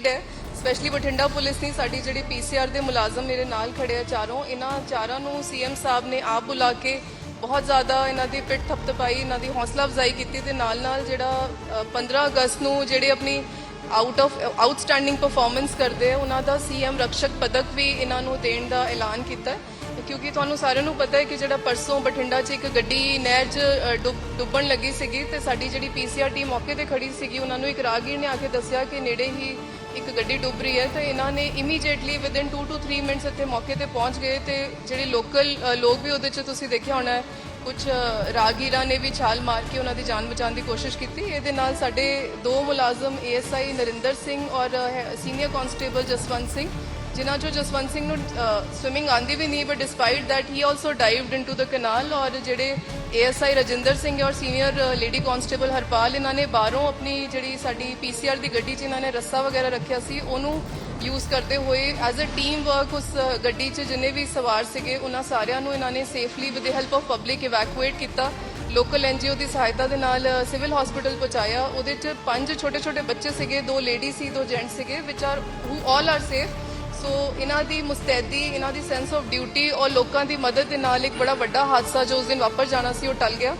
Need ਹੈ specially Bathinda police ਨੇ ਸਾਡੀ ਜਿਹੜੀ ਪੀਸੀਆਰ ਦੇ ਮੁਲਾਜ਼ਮ ਮੇਰੇ ਨਾਲ ਖੜੇ ਆ ਚਾਰੋਂ ਇਹਨਾਂ ਚਾਰਾਂ ਨੂੰ ਸੀਐਮ ਸਾਹਿਬ ਨੇ ਆਪ ਬੁਲਾ ਕੇ ਬਹੁਤ ਜ਼ਿਆਦਾ ਇਹਨਾਂ ਦੀ ਪਿੱਠ ਥਪਥਪਾਈ ਇਹਨਾਂ ਦੀ ਹੌਸਲਾ ਅਫਜ਼ਾਈ ਕੀਤੀ ਤੇ ਨਾਲ ਨਾਲ ਜਿਹੜਾ ਅ, 15 ਅਗਸਤ ਨੂੰ ਜਿਹੜੇ ਆਪਣੀ ਆਊਟ ਆਫ ਆਊਟਸਟੈਂਡਿੰਗ ਪਰਫਾਰਮੈਂਸ ਕਰਦੇ ਆ ਉਹਨਾਂ ਦਾ ਸੀਐਮ ਰਕਸ਼ਕ ਪਦਕ ਵੀ ਇਹਨਾਂ ਨੂੰ ਦੇਣ ਦਾ ਐਲਾਨ ਕੀਤਾ ਕਿਉਂਕਿ ਤੁਹਾਨੂੰ ਸਾਰਿਆਂ ਨੂੰ ਪਤਾ ਹੈ ਕਿ ਜਿਹੜਾ ਪਰਸੋਂ ਬਠਿੰਡਾ 'ਚ ਇੱਕ ਗੱਡੀ ਨਹਿਰ 'ਚ ਡੁੱਬ- ਡੁੱਬਣ ਲੱਗੀ ਸੀਗੀ ਤੇ ਸਾਡੀ ਜਿਹੜੀ ਪੀਸੀਆਰ ਟੀਮ ਮੌਕੇ ਤੇ ਖੜੀ ਸੀਗੀ ਉਹਨਾਂ ਨੂੰ ਇੱਕ ਰਾਹਗੀਰ ਨੇ ਆ ਕੇ ਦੱਸਿਆ ਕਿ ਨੇੜੇ ਹੀ ਇੱਕ ਗੱਡੀ ਡੁੱਬ ਰਹੀ ਹੈ ਤੇ ਇਹਨਾਂ ਨੇ ਇਮੀਡੀਏਟਲੀ ਵਿਦਿਨ 2 ਟੂ 3 ਮਿੰਟਸ ਇੱਥੇ ਮੌਕੇ ਤੇ ਪਹੁੰਚ ਗਏ ਤੇ ਜਿਹੜੇ ਲੋਕਲ ਲੋਕ ਵੀ ਉਹਦੇ 'ਚ ਤੁਸੀਂ ਦੇਖਿਆ ਹੋਣਾ ਹੈ ਕੁਝ ਰਾਗੀਰਾਂ ਨੇ ਵੀ ਛਾਲ ਮਾਰ ਕੇ ਉਹਨਾਂ ਦੀ ਜਾਨ ਬਚਾਉਣ ਦੀ ਕੋਸ਼ਿਸ਼ ਕੀਤੀ। ਇਹਦੇ ਨਾਲ ਸਾਡੇ ਦੋ ਮੁਲਾਜ਼ਮ ਏਐਸਆਈ ਨਰਿੰਦਰ ਸਿੰਘ ਔਰ ਸੀਨੀਅਰ ਕਾਂਸਟੇਬਲ ਜਸਵੰਤ ਸਿੰਘ, ਜਿਨ੍ਹਾਂ ਚੋਂ ਜਸਵੰਤ ਸਿੰਘ ਨੂੰ ਸਵਿਮਿੰਗ ਆਂਦੀ ਵੀ ਨਹੀਂ but despite that he also dived into the canal ਔਰ ਜਿਹੜੇ ਏਐਸਆਈ ਰਜਿੰਦਰ ਸਿੰਘ ਔਰ ਸੀਨੀਅਰ ਲੇਡੀ ਕਾਂਸਟੇਬਲ ਹਰਪਾਲ, ਇਹਨਾਂ ਨੇ ਬਾਹਰੋਂ ਆਪਣੀ ਜਿਹੜੀ ਸਾਡੀ ਪੀਸੀਆਰ ਦੀ ਗੱਡੀ 'ਚ ਇਹਨਾਂ ਨੇ ਰੱਸਾ ਵਗੈਰਾ ਰੱਖਿਆ ਸੀ, ਉਹਨੂੰ ਯੂਜ਼ ਕਰਦੇ ਹੋਏ ਐਜ਼ ਅ ਟੀਮ ਵਰਕ ਉਸ ਗੱਡੀ 'ਚ ਜਿੰਨੇ ਵੀ ਸਵਾਰ ਸੀਗੇ, ਉਹਨਾਂ ਸਾਰਿਆਂ ਨੂੰ ਇਹਨਾਂ ਨੇ safely with the help of public evacuate ਕੀਤਾ। ਲੋਕਲ ਐਨਜੀਓ ਦੀ ਸਹਾਇਤਾ ਦੇ ਨਾਲ ਸਿਵਲ ਹਸਪੀਟਲ ਪਹੁੰਚਾਇਆ। ਉਹਦੇ 'ਚ ਪੰਜ ਛੋਟੇ-ਛੋਟੇ ਬੱਚੇ ਸੀਗੇ, ਦੋ ਲੇਡੀ ਸੀ, ਦੋ ਜੈਂਟ ਸੀਗੇ ਵਿਚ are who all are safe so ਇਹਨਾਂ ਦੀ ਮੁਸਤੈਦੀ, ਇਹਨਾਂ ਦੀ ਸੈਂਸ ਆਫ ਡਿਊਟੀ ਔਰ ਲੋਕਾਂ ਦੀ ਮਦਦ ਦੇ ਨਾਲ ਇੱਕ ਬੜਾ ਵੱਡਾ ਹਾਦਸਾ ਜੋ ਉਸ ਦਿਨ ਵਾਪਰ ਜਾਣਾ ਸੀ, ਉਹ ਟਲ ਗਿਆ।